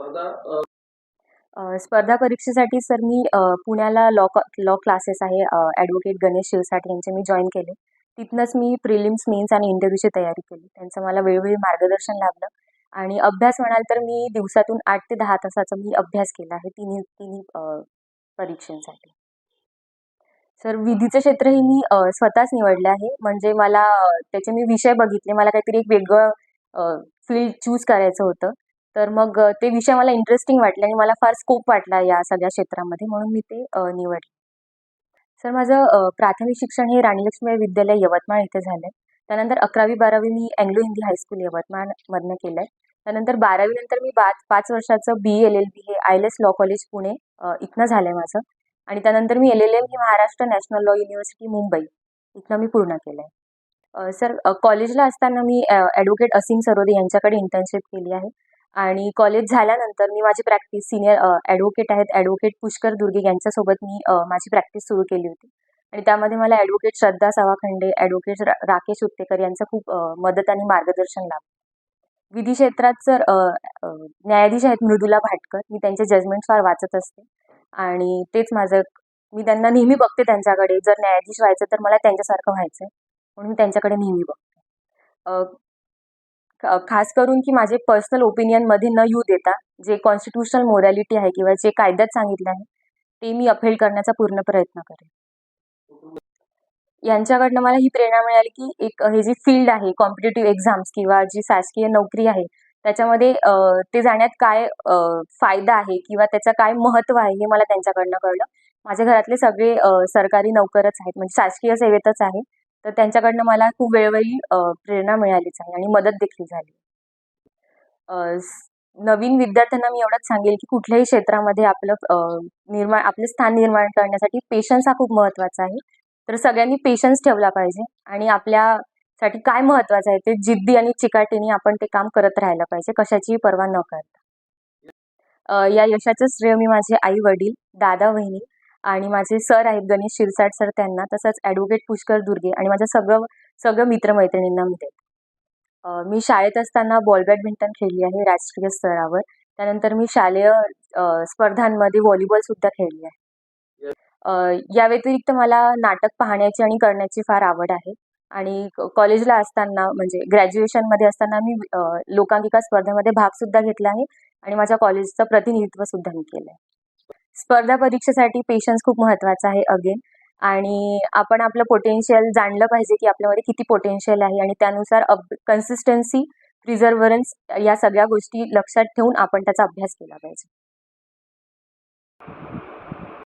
स्पर्धा स्पर्धा परीक्षेसाठी सर मी पुण्याला लॉ लॉ क्लासेस आहे. ॲडव्होकेट गणेश शिवसाठी यांचे मी जॉईन केले. तिथनंच मी प्रिलिम्स मेन्स आणि इंटरव्ह्यूची तयारी केली. त्यांचं मला वेळोवेळी मार्गदर्शन लाभलं आणि अभ्यास म्हणाल तर मी दिवसातून आठ ते दहा तासाचा मी अभ्यास केला आहे तिन्ही तिन्ही अ, परीक्षांसाठी. सर विधीचं क्षेत्रही मी स्वतःच निवडलं आहे. म्हणजे मला त्याचे मी विषय बघितले. मला काहीतरी एक वेगळं फील्ड चूज करायचं होतं. तर मग ते विषय मला इंटरेस्टिंग वाटले आणि मला फार स्कोप वाटला या सगळ्या क्षेत्रामध्ये म्हणून मी ते निवडले. सर माझं प्राथमिक शिक्षण हे राणी विद्यालय यवतमाळ इथे झालं आहे त्यानंतर अकरावी बारावी मी अँग्लो हिंदी हायस्कूल यवतमाळमधनं केलं आहे त्यानंतर बारावीनंतर मी पाच पाच वर्षाचं बी एल एल बी हे I L S law college Pune इथनं झालं आहे माझं. आणि त्यानंतर मी एल एल एम ही Maharashtra national law university Mumbai इथनं मी पूर्ण केलं आहे सर कॉलेजला असताना मी ॲडव्होकेट असीम सरोदे यांच्याकडे इंटर्नशिप केली आहे. आणि कॉलेज झाल्यानंतर मी माझी प्रॅक्टिस सिनियर ॲडव्होकेट आहेत. ॲडव्होकेट पुष्कर दुर्गे यांच्यासोबत मी माझी प्रॅक्टिस सुरू केली होती. आणि त्यामध्ये मला ॲडव्होकेट श्रद्धा सवाखंडे ॲडव्होकेट रा राकेश उत्तेकर यांचं खूप मदत आणि मार्गदर्शन लाभलं. विधी क्षेत्रात सर न्यायाधीश आहेत मृदुला भाटकर. मी त्यांचे जजमेंट फार वाचत असते. आणि तेच माझं मी त्यांना नेहमी बघते त्यांच्याकडे. जर न्यायाधीश व्हायचं तर मला त्यांच्यासारखं व्हायचं आहे म्हणून मी त्यांच्याकडे नेहमी बघते. खास करून की माझे पर्सनल ओपिनियनमध्ये न येऊ देता जे कॉन्स्टिट्युशनल मोरॅलिटी आहे किंवा जे कायद्यात सांगितलं आहे ते मी अपहेल करण्याचा पूर्ण प्रयत्न करेन. यांच्याकडनं मला ही प्रेरणा मिळाली की एक हे जी फील्ड आहे कॉम्पिटेटिव्ह एक्झाम्स किंवा जी शासकीय नोकरी आहे त्याच्यामध्ये ते जाण्यात काय फायदा आहे किंवा त्याचं काय महत्त्व आहे हे मला त्यांच्याकडनं कळलं. माझ्या घरातले सगळे सरकारी नोकरच आहेत म्हणजे शासकीय सेवेतच आहे. तर त्यांच्याकडनं मला खूप वेळोवेळी प्रेरणा मिळालीच आहे आणि मदत देखील झाली. नवीन विद्यार्थ्यांना मी एवढंच सांगेल की कुठल्याही क्षेत्रामध्ये आपलं निर्माण आपलं स्थान निर्माण करण्यासाठी पेशन्स हा खूप महत्त्वाचा आहे. तर सगळ्यांनी पेशन्स ठेवला पाहिजे आणि आपल्यासाठी काय महत्त्वाचं आहे ते जिद्दी आणि चिकाटीने आपण ते काम करत राहायला पाहिजे कशाचीही पर्वा न करता. या यशाचं श्रेय मी माझे आई वडील दादा बहिणी आणि माझे सर आहेत गणेश शिरसाट सर त्यांना तसंच ॲडव्होकेट पुष्कर दुर्गे आणि माझं सगळं सगळं मित्रमैत्रिणींना मी देते. मी शाळेत असताना बॉल बॅडमिंटन खेळली आहे राष्ट्रीय स्तरावर. त्यानंतर मी शालेय स्पर्धांमध्ये स्पर्धांमध्ये व्हॉलीबॉलसुद्धा खेळली आहे. या व्यतिरिक्त मला नाटक पाहण्याची आणि करण्याची फार आवड आहे. आणि क- कॉलेजला असताना म्हणजे ग्रॅज्युएशनमध्ये असताना मी लोकांकिका स्पर्धेमध्ये भागसुद्धा घेतला आहे. आणि माझ्या कॉलेजचं प्रतिनिधित्वसुद्धा मी केलं आहे स्पर्धा परीक्षेसाठी पेशन्स खूप महत्त्वाचा आहे अगेन आणि आपण आपलं पोटेन्शियल जाणलं पाहिजे की आपल्यामध्ये किती पोटेन्शियल आहे आणि त्यानुसार अब कन्सिस्टन्सी प्रिझर्वरन्स या सगळ्या गोष्टी लक्षात ठेवून आपण त्याचा अभ्यास केला पाहिजे.